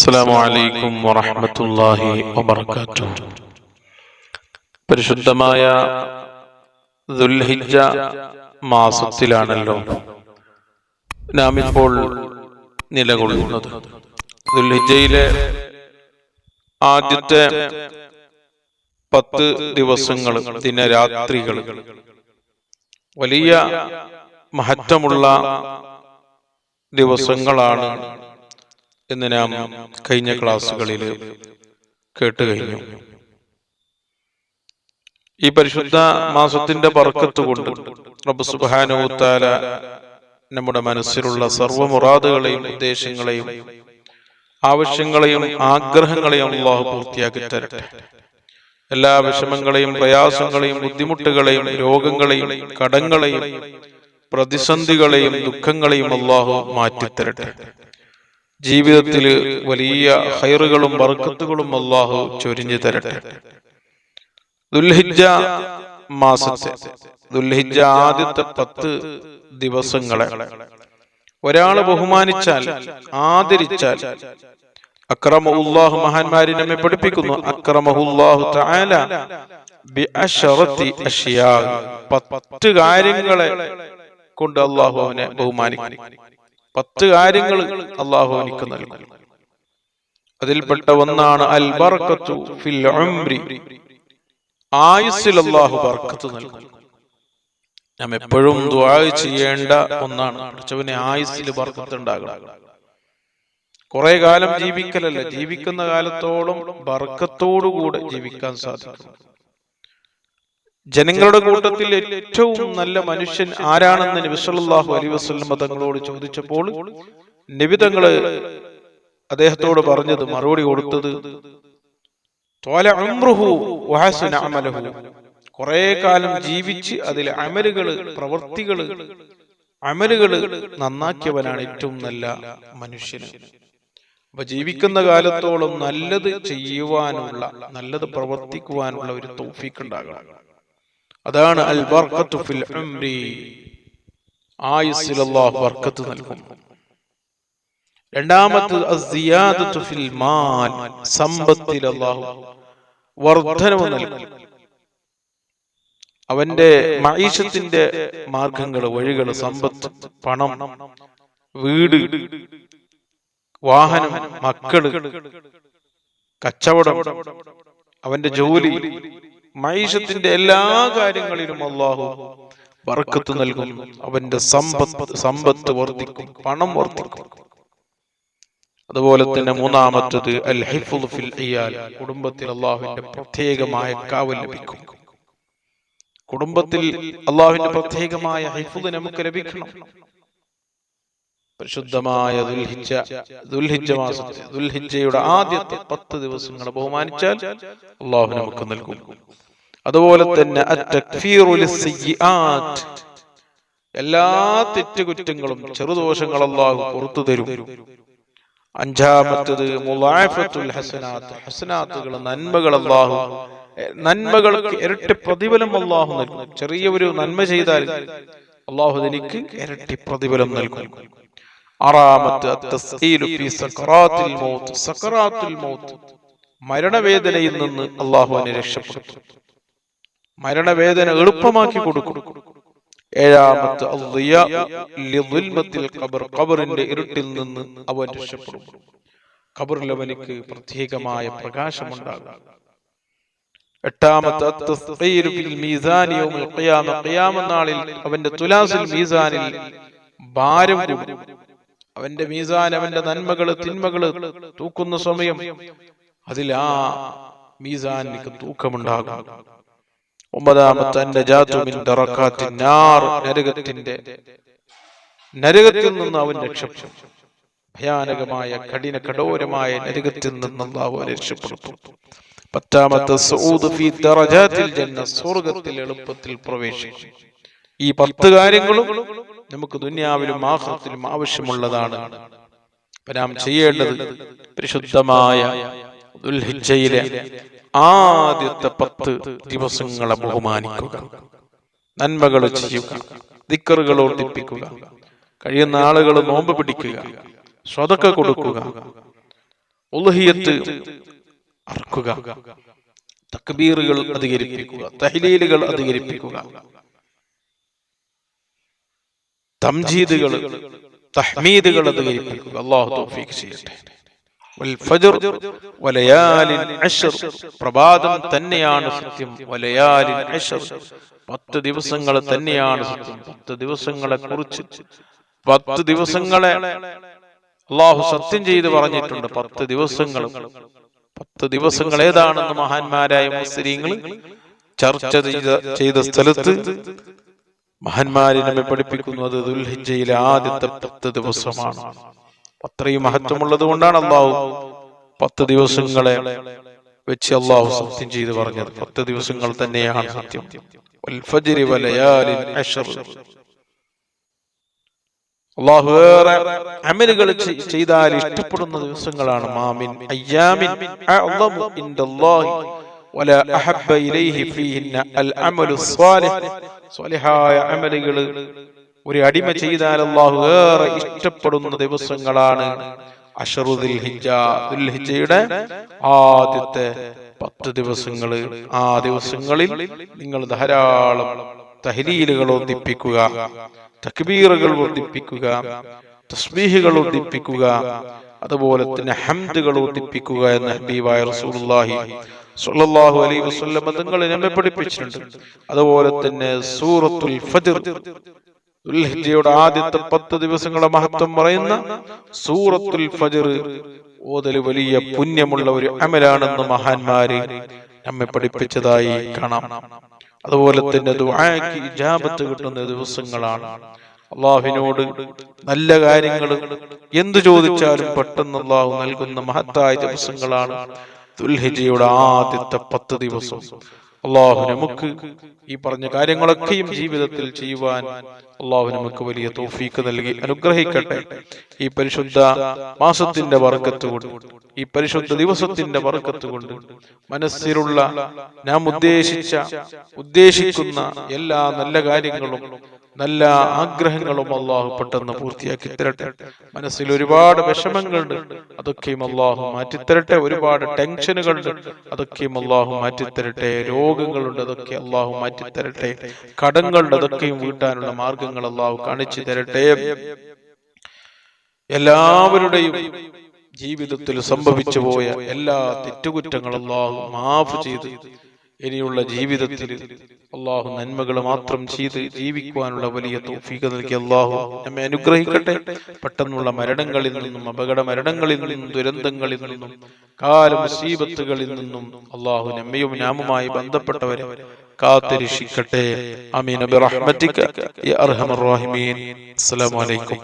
അസ്സലാമു അലൈക്കും വറഹ്മത്തുള്ളാഹി വബറകാതുഹു. പരിശുദ്ധമായ ദുൽഹിജ്ജ മാസത്തിലാണല്ലോ നാം ഇപ്പോൾ നിലകൊള്ളുന്നത്. ദുൽഹിജ്ജയിലെ ആദ്യത്തെ പത്ത് ദിവസങ്ങൾ ദിനരാത്രികൾ. വലിയ മഹത്വമുള്ള ദിവസങ്ങളാണ് എന്ന് നാം കഴിഞ്ഞ ക്ലാസ്സുകളിൽ കേട്ട് കഴിഞ്ഞു ഈ പരിശുദ്ധ മാസത്തിന്റെ ബർക്കത്ത് കൊണ്ട് റബ്ബ് സുബ്ഹാനഹു താല നമ്മുടെ മനസ്സിലുള്ള സർവ മുറാദുകളെയും ഉദ്ദേശങ്ങളെയും ആവശ്യങ്ങളെയും ആഗ്രഹങ്ങളെയും അള്ളാഹു പൂർത്തിയാക്കി തരട്ടെ. എല്ലാ വിഷമങ്ങളെയും പ്രയാസങ്ങളെയും ബുദ്ധിമുട്ടുകളെയും രോഗങ്ങളെയും കടങ്ങളെയും പ്രതിസന്ധികളെയും ദുഃഖങ്ങളെയും അള്ളാഹു മാറ്റിത്തരട്ടെ. ജീവിതത്തിൽ വലിയ ഹൈറുകളും ബർക്കത്തുകളും അള്ളാഹു ചൊരിഞ്ഞു തരട്ടെ. ദുൽഹിജ മാസത്തെ. ദുൽഹിജ ആദ്യത്തെ പത്ത് ദിവസങ്ങളെ. ഒരാളെ ബഹുമാനിച്ചാൽ ആദരിച്ചാൽ അക്രമഹുല്ലാഹു മഹാന്മാരി നമ്മെ പഠിപ്പിക്കുന്നു. അക്രമഹുല്ലാഹു തആല ബിഅശറത്തി അഷ്യാ പത്ത് കാര്യങ്ങളെ കൊണ്ട് അള്ളാഹു അവനെ ബഹുമാനിക്കും. പത്ത് കാര്യങ്ങൾ അള്ളാഹു എനിക്ക് നൽകും. അതിൽപ്പെട്ട ഒന്നാണ് അൽ ബർക്കത്തു ഫിൽ ഉംരി. ആയുസ്സിൽ അള്ളാഹു ബർക്കത്ത് നൽകും. നാം എപ്പോഴും ചെയ്യേണ്ട ഒന്നാണ്. പഠിച്ചവനെ ആയുസ്സിൽ ബർക്കത്ത് ഉണ്ടാകണം. കുറെ കാലം ജീവിക്കലല്ല? ജീവിക്കുന്ന കാലത്തോളം ബർക്കത്തോടുകൂടെ ജീവിക്കാൻ സാധിക്കും. ജനങ്ങളുടെ കൂട്ടത്തിൽ ഏറ്റവും നല്ല മനുഷ്യൻ ആരാണെന്ന് നബി സല്ലല്ലാഹു അലൈഹി വസല്ലം തങ്ങളോട് ചോദിച്ചപ്പോൾ നിബിതങ്ങൾ അദ്ദേഹത്തോട് പറഞ്ഞത് മറുപടി കൊടുത്തത് കുറെ കാലം ജീവിച്ച് അതിൽ അമലുകൾ പ്രവർത്തികൾ അമലുകൾ നന്നാക്കിയവനാണ് ഏറ്റവും നല്ല മനുഷ്യൻ അപ്പൊ ജീവിക്കുന്ന കാലത്തോളം നല്ലത് ചെയ്യുവാനുള്ള നല്ലത് പ്രവർത്തിക്കുവാനുള്ള ഒരു തോഫിക്ക് ഉണ്ടാകണം. അതാണ് അൽ ബർക്കത്തു ഫിൽ ഉംരി. ആയുസ്സിൽ അല്ലാഹു ബർക്കത്ത് നൽകും. രണ്ടാമത്തത് അസ്സിയാദത്തു ഫിൽ മാൽ. സമ്പത്തിൽ അല്ലാഹു വർദ്ധനവ് നൽകും. അവന്റെ മൈഷത്തിന്റെ മാർഗങ്ങൾ വഴികൾ സമ്പത്ത് പണം വീട് വാഹനം മക്കൾ കച്ചവടം അവന്റെ ജോലി മൈഷത്തിന്റെ എല്ലാ കാര്യങ്ങളിലും അള്ളാഹു വർക്കത്ത് നൽകും അവന്റെ സമ്പത്ത് സമ്പത്ത് വർദ്ധിക്കും പണം വർദ്ധിക്കും. അതുപോലെ തന്നെ മൂന്നാമത്തത് അൽ ഹിഫുൽ ഫിൽ കുടുംബത്തിൽ അള്ളാഹുവിന്റെ പ്രത്യേകമായ കാവൽ ലഭിക്കും. കുടുംബത്തിൽ അള്ളാഹുവിന്റെ പ്രത്യേകമായ ഹിഫുദ് നമുക്ക് ലഭിക്കണം. പരിശുദ്ധമായ ദുൽഹിജ ദുൽഹിജ മാസത്തെ ദുൽഹിജയുടെ ആദ്യത്തെ പത്ത് ദിവസങ്ങൾ ബഹുമാനിച്ചാൽ അള്ളാഹു നമുക്ക് നൽകും. അതുപോലെ തന്നെ എല്ലാ തെറ്റുകുറ്റങ്ങളും ചെറുദോഷങ്ങൾ അള്ളാഹു പുറത്തു തരും. അഞ്ചാമത്തത് ഹസനാത്ത് ഹസനാത്തുകൾ നന്മകൾ അള്ളാഹു നന്മകൾക്ക് ഇരട്ടി പ്രതിഫലം അള്ളാഹു നൽകും. ചെറിയ ഒരു നന്മ ചെയ്താൽ അള്ളാഹു എനിക്ക് ഇരട്ടി പ്രതിഫലം നൽകും. മരണവേദനയിൽ നിന്ന് അള്ളാഹു അവനെ രക്ഷപ്പെടുത്തും. മരണവേദന എളുപ്പമാക്കി കൊടുക്കും. ഏഴാമത്തെ ഖബറിന്റെ ഇരുട്ടിൽ നിന്ന് അവൻ രക്ഷപ്പെടും. ഖബറിൽ അവനിക്ക് പ്രത്യേകമായ പ്രകാശമുണ്ടാകും. എട്ടാമത്തെ നാളിൽ അവന്റെ തുലാസിൽ മീസാനിൽ ഭാരം അവന്റെ മീസാൻ അവന്റെ നന്മകൾ തിന്മകൾ തൂക്കുന്ന സമയം. അതിൽ ആ മീസാനിക്ക് തൂക്കമുണ്ടാകും. ഒമ്പതാമത്തെ നരകത്തിന്റെ നരകത്തിൽ നിന്ന് അവൻ രക്ഷപ്പെടും ഭയാനകമായ കഠിന കഠോരമായ നരകത്തിൽ നിന്ന് അള്ളാഹു അവനെ രക്ഷപ്പെടുത്തും. പത്താമത്തെ സ്വർഗത്തിൽ എളുപ്പത്തിൽ പ്രവേശിക്കും ഈ പത്ത് കാര്യങ്ങളും നമുക്ക് ദുന്യാവിലും ആഹ്റത്തിലും ആവശ്യമുള്ളതാണ്. പരാം നാം ചെയ്യേണ്ടത് പരിശുദ്ധമായ ദുൽഹിജ്ജയിലെ ആദ്യത്തെ പത്ത് ദിവസങ്ങളെ ബഹുമാനിക്കുക. നന്മകൾ ചെയ്യുക. ദിക്കറുകൾ ഓർത്തിപ്പിക്കുക കഴിയുന്ന ആളുകൾ നോമ്പ് പിടിക്കുക. സ്വതക്ക കൊടുക്കുക. ഉൽഹിയത്ത് അർക്കുക. തക്ബീറുകൾ അധികരിപ്പിക്കുക. തഹ്ലീലുകൾ അധികരിപ്പിക്കുക. തംജീദുകൾ തഹ്മീദുകൾ അധികരിപ്പിക്കുക അള്ളാഹു തൗഫീഖ് ചെയ്യട്ടെ. പ്രഭാതം തന്നെയാണ് സത്യം. പത്ത് ദിവസങ്ങൾ തന്നെയാണ് സത്യം. പത്ത് ദിവസങ്ങളെ കുറിച്ച് പത്ത് ദിവസങ്ങളെ അള്ളാഹു സത്യം ചെയ്ത് പറഞ്ഞിട്ടുണ്ട്. പത്ത് ദിവസങ്ങൾ. പത്ത് ദിവസങ്ങൾ ഏതാണെന്ന് മഹാന്മാരായ മുസ്ലിങ്ങൾ ചർച്ച ചെയ്ത ചെയ്ത സ്ഥലത്ത് മഹാന്മാരെ നമ്മെ പഠിപ്പിക്കുന്നു അത് ദുൽഹിജയിലെ ആദ്യത്തെ പത്ത് ദിവസമാണ്. അത്രയും മഹത്വമുള്ളത് കൊണ്ടാണ് അള്ളാഹു പത്ത് ദിവസങ്ങളെ വെച്ച് അള്ളാഹു സത്യം ചെയ്ത് പറഞ്ഞത് പത്ത് ദിവസങ്ങൾ തന്നെയാണ് സത്യം. അള്ളാഹു ഏറെ അമലുകൾ ചെയ്താൽ ഇഷ്ടപ്പെടുന്ന ദിവസങ്ങളാണ് മാമിൻ അയ്യാമിൻ അഅ്ളമു أحب إليه അഹബ്ബ ഇലൈഹി الصالح. സ്വാലിഹായ അമലുകൾ ഒരു അടിമ ചെയ്താൽ അള്ളാഹു ഏറെ ഇഷ്ടപ്പെടുന്ന ദിവസങ്ങളാണ് അഷറുദിൽ ഹിജ ദുൽഹിജയുടെ ആദ്യത്തെ പത്ത് ദിവസങ്ങൾ ആ ദിവസങ്ങളിൽ നിങ്ങൾ ധാരാളം തഹലീലുകൾ ഒന്നിപ്പിക്കുക തക്ബീറുകൾ വർദ്ധിപ്പിക്കുക തസ്ബീഹുകൾ വർദ്ധിപ്പിക്കുക അതുപോലെ തന്നെ ഹംദുകൾ വർദ്ധിപ്പിക്കുക എന്ന് ഹബീബായ റസൂലുള്ളാഹി സ്വല്ലല്ലാഹു അലൈഹി വസല്ലം നമ്മെ പഠിപ്പിച്ചിട്ടുണ്ട്. അതുപോലെ തന്നെ സൂറത്തുൽ ഫജ്ർ. ദുൽഹിജ്ജയുടെ ആദ്യത്തെ പത്ത് ദിവസങ്ങളെ മഹത്വം പറയുന്ന സൂറത്തുൽ ഫജ്ർ. ഓതൽ വലിയ പുണ്യമുള്ള ഒരു അമലാണെന്ന് മഹാന്മാര് നമ്മെ പഠിപ്പിച്ചതായി കാണാം. അതുപോലെ തന്നെ ദുആക്ക് ഇജാബത്ത് കിട്ടുന്ന ദിവസങ്ങളാണ്. അള്ളാഹുവിനോട് നല്ല കാര്യങ്ങൾ എന്തു ചോദിച്ചാലും പെട്ടെന്ന് അള്ളാഹു നൽകുന്ന മഹത്തായ ദിവസങ്ങളാണ്. ദുൽഹിജയുടെ ആദ്യത്തെ പത്ത് ദിവസം. അള്ളാഹു നമുക്ക് ഈ പറഞ്ഞ കാര്യങ്ങളൊക്കെയും ജീവിതത്തിൽ ചെയ്യുവാൻ അള്ളാഹു നമുക്ക് വലിയ തോഫീക്ക് നൽകി. അനുഗ്രഹിക്കട്ടെ. ഈ പരിശുദ്ധ മാസത്തിന്റെ വർക്കത്ത് കൊണ്ട് ഈ പരിശുദ്ധ ദിവസത്തിന്റെ വർക്കത്ത് കൊണ്ട് മനസ്സിലുള്ള നാം ഉദ്ദേശിച്ച ഉദ്ദേശിക്കുന്ന എല്ലാ നല്ല കാര്യങ്ങളും നല്ല ആഗ്രഹങ്ങളും അള്ളാഹു പെട്ടെന്ന് പൂർത്തിയാക്കി തരട്ടെ. മനസ്സിൽ ഒരുപാട് വിഷമങ്ങളുണ്ട്. അതൊക്കെയും അള്ളാഹു മാറ്റിത്തരട്ടെ. ഒരുപാട് ടെൻഷനുകളുണ്ട്. അതൊക്കെയും അള്ളാഹു മാറ്റിത്തരട്ടെ. രോഗങ്ങളുണ്ട്. അതൊക്കെ അള്ളാഹു മാറ്റിത്തരട്ടെ. കടങ്ങളുണ്ട്. അതൊക്കെയും വീട്ടാനുള്ള മാർഗങ്ങൾ അള്ളാഹു കാണിച്ചു തരട്ടെ. എല്ലാവരുടെയും ജീവിതത്തിൽ സംഭവിച്ചു പോയ എല്ലാ തെറ്റുകുറ്റങ്ങളും അള്ളാഹു മാഫ് ചെയ്ത് ഇനിയുള്ള ജീവിതത്തിൽ അള്ളാഹു നന്മകൾ മാത്രം ചെയ്ത് ജീവിക്കുവാനുള്ള വലിയ തൗഫീഖ് നൽകി അള്ളാഹു നമ്മെ അനുഗ്രഹിക്കട്ടെ. പെട്ടെന്നുള്ള മരണങ്ങളിൽ നിന്നും അപകട മരണങ്ങളിൽ നിന്നും ദുരന്തങ്ങളിൽ നിന്നും കാലമുസീബത്തുകളിൽ നിന്നും അള്ളാഹു നമ്മയും നാമുമായി ബന്ധപ്പെട്ടവരെ കാത്തിരക്ഷിക്കട്ടെ. അമീൻ അബി റഹീമീൻ. അസ്സലാമു അലൈക്കും.